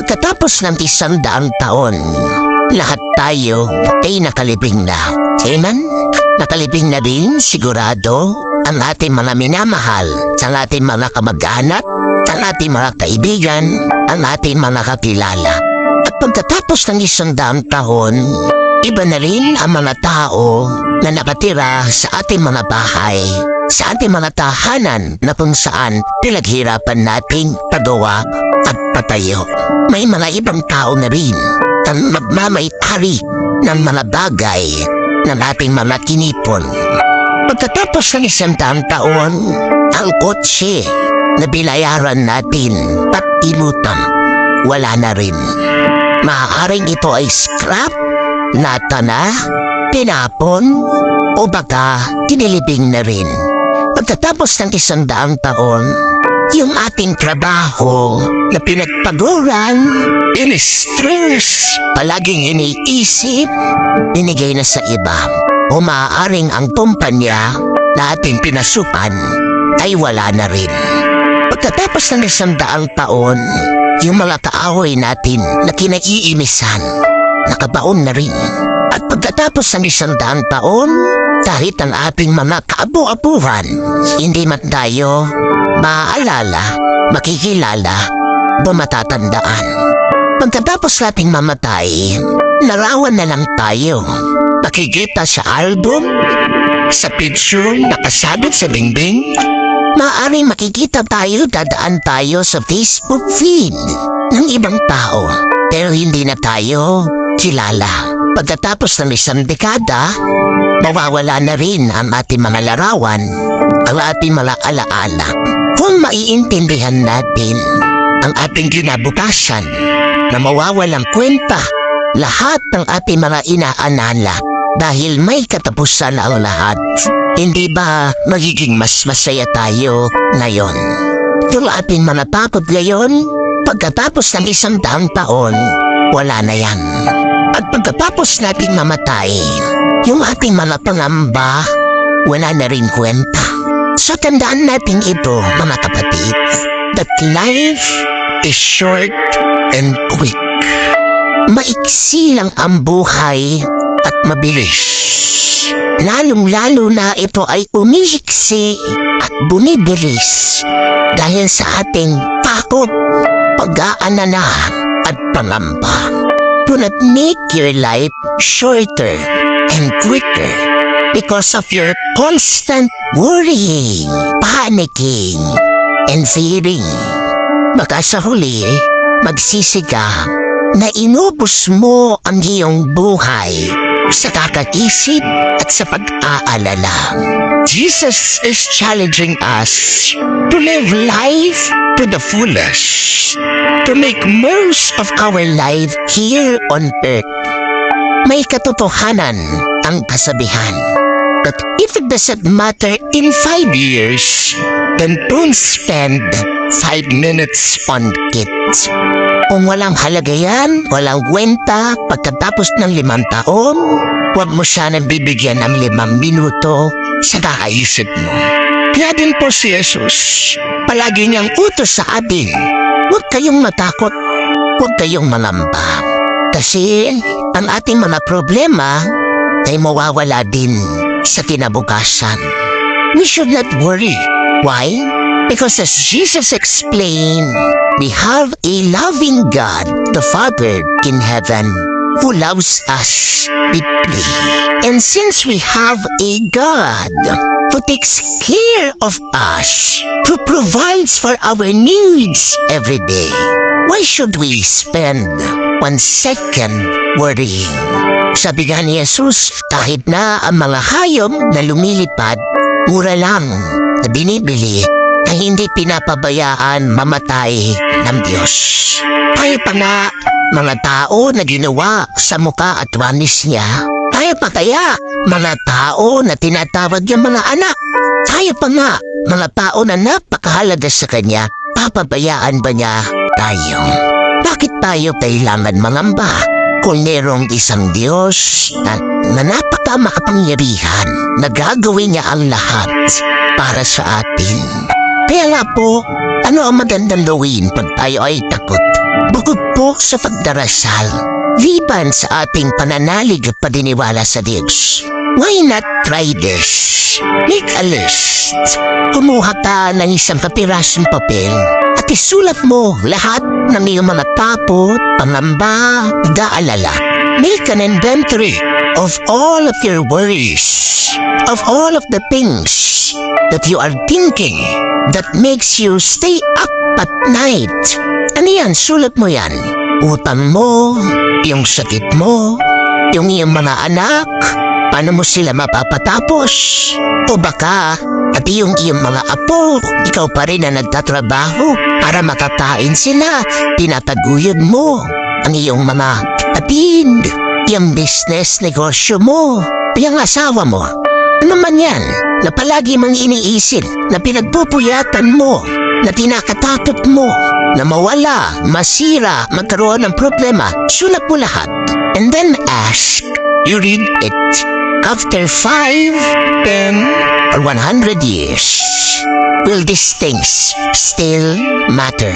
Pagkatapos ng isang daang taon, lahat tayo ay nakalibing na. Amen? Nakalibing na rin sigurado ang ating mga minamahal, ang ating mga kamag-anak, ang ating mga kaibigan, ang ating mga kakilala. At pagkatapos ng isang daang taon, iba na rin ang mga tao na nakatira sa ating mga bahay, sa ating mga tahanan na kung saan pinaghirapan nating pagawa patayo. May mga ibang tao na rin ang magmamaytari ng mga bagay ng ating mga kinipon. Pagkatapos ng isang daang taon, ang kotse na binayaran natin at inutang, wala na rin. Maaaring ito ay scrap, nata na, tinapon, o baka tinilibing na rin. Pagkatapos ng isang daang taon, yung ating trabaho na pinagpaguran, in-stress, palaging iniisip, binigay na sa iba. O maaaring ang kumpanya na ating pinasukan ay wala na rin. Pagkatapos ng isang daang taon, yung mga kaaway natin na kinaiinisan, nakabaon na rin. At pagkatapos ng isang daang taon, kahit ang ating mga kaabu-abuhan, hindi man tayo maaalala, makikilala, o. Pagkatapos nating mamatay, narawan na lang tayo. Makikita sa album, sa picture nakasabit sa bingbing, Maaaring makikita tayo, dadaan tayo sa Facebook feed ng ibang tao. Pero hindi na tayo kilala. Pagkatapos ng isang dekada, mawawala na rin ang ating mga larawan, ang ating mga alaala. Kung maiintindihan natin ang ating kinabukasan na mawawalang kwenta lahat ng ating mga inaanala dahil may katapusan ang lahat. Hindi ba magiging mas masaya tayo ngayon? Yung ating mga takot ngayon, pagkatapos ng isang daang taon, wala na yan. At pagkatapos nating mamatay, yung ating mga pangamba, wala na rin kwenta. So tandaan natin ito, mga kapatid, that life is short and quick. Maiksi lang ang buhay at mabilis. Lalong-lalo na ito ay umiiksi at bumibilis dahil sa ating takot, pag-aanala at pangamba. Do not make your life shorter and quicker because of your constant worrying, panicking, and fearing. Baka sa huli, magsisiga na inubos mo ang iyong buhay sa kakaisip at sa pag-aalala. Jesus is challenging us to live life to the fullest, to make most of our life here on earth. May katotohanan ang kasabihan that if it doesn't matter in five years, then don't spend five minutes on kids. Kung walang halaga yan, walang kwenta, pagkatapos ng limang taon, huwag mo sanang bibigyan ng limang minuto sa kakaisip mo. Kaya din po si Jesus, palagi niyang utos sa atin, huwag kayong matakot, huwag kayong malamba. Kasi ang ating mga problema ay mawawala din sa kinabukasan. We should not worry. Why? Because as Jesus explained, we have a loving God, the Father in heaven, who loves us deeply. And since we have a God who takes care of us, who provides for our needs every day, why should we spend one second worrying? Sabi nga ni Jesus, kahit na ang mga hayop na lumilipad, mura lang na binibili ay hindi pinapabayaan mamatay ng Diyos. Tayo pa nga, mga tao na ginawa sa muka at wanis niya, tayo pa kaya, mga tao na tinatawag niyang mga anak, tayo pa nga, mga tao na napakahalaga sa kanya, papabayaan ba niya tayo? Bakit tayo kailangan mangamba? Kung merong isang Diyos na, na napaka makapangyarihan na gagawin niya ang lahat para sa atin. Kaya nga po, ano ang magandang gawin pag tayo ay takot? Bukod po sa pagdarasal. Liban sa ating pananalig at paniniwala sa Diyos. Why not try this? Make a list. Kumuha ka ng isang kapirasong papel at isulat mo lahat ng iyong mga tapot, pangamba, daalala. Make an inventory of all of your worries, of all of the things that you are thinking that makes you stay up at night. Ano yan? Sulat mo yan. Utang mo, yung sakit mo, yung iyong mga anak, paano mo sila mapapatapos? O baka, at yung iyong mga apo, ikaw pa rin na nagtatrabaho para makakain sila, tinataguyod mo ang iyong mga kapatid, yung business negosyo mo, yung asawa mo. Ano man yan, na palagi mang iniisip, na pinagpupuyatan mo, na tinakatakot mo, na mawala, masira, magkaroon ng problema, sulat mo lahat. And then ask, you read it. After five, ten, or one hundred years, will these things still matter?